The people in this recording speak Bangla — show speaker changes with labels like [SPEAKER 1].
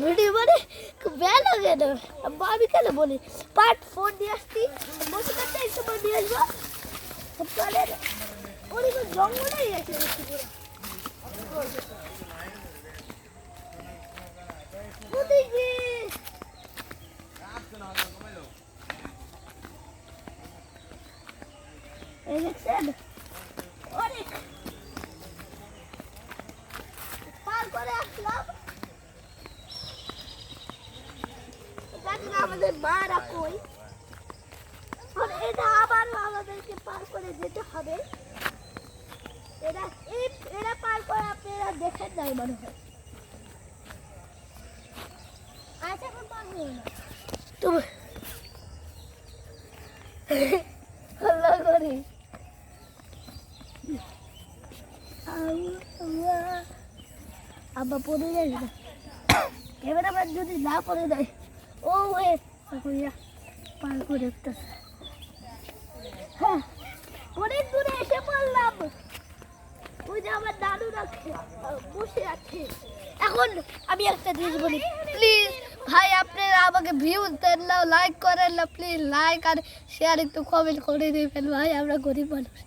[SPEAKER 1] ভিডিও মানে খুব ভালো লাগে না আমি কেন বলি পার্ট ফোর নিয়ে আসছি বসে থাকতে একটু পর নিয়ে আসবো চলে পরিবার জঙ্গলেই আছে বেশি করে। কোথায় গিয়ে? এই দেখছেন অনেক পার করে আসলাম আমাদের মারা কই? আর এটা আবার আমাদেরকে পার করে যেতে হবে। এরা এই এরা পার করে আপনারা দেখেন নাই মনে হয়। আচ্ছা এখন পার হয়ে না। তুমি আল্লাহ করে। আবার পড়ে যাই এবার আবার যদি না পড়ে যায় ও করে হ্যাঁ অনেক দূরে এসে পড়লাম। ওই যে আমার দাদু বসে আছে এখন আমি একটা জিনিস বলি প্লিজ ভাই, আপনারা আমাকে ভিউজ দেন না লাইক করেন না প্লিজ লাইক আর শেয়ার একটু কমেন্ট করে দেবেন, ভাই, আমরা গরিব মানুষ।